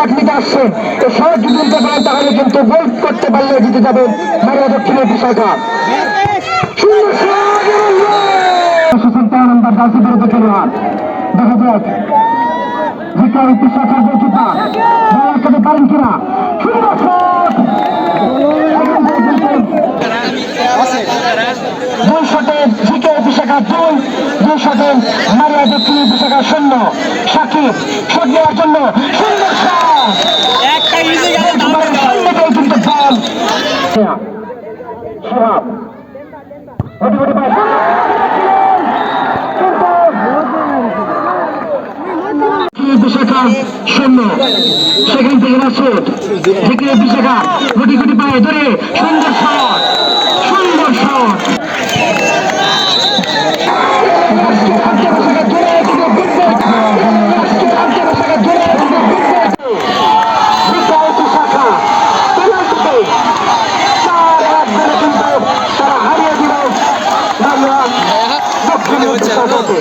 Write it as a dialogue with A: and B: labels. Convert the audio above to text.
A: ডাক নিতে আসছেন এই শট যদি নিতে পারেন তাহলে কিন্তু গোল করতে পারলে জিতে যাবেন মারিয়া দক্ষিণের বিশাখা মারিয়া দক্ষিণী বিশাখা শূন্য। সাকিব শট নেওয়ার জন্য সুন্দর শূন্য। সেখান থেকে মাসুদ থেকে বিশাখা গুটি গুটি পায়ে ধরে সুন্দর সভাপতি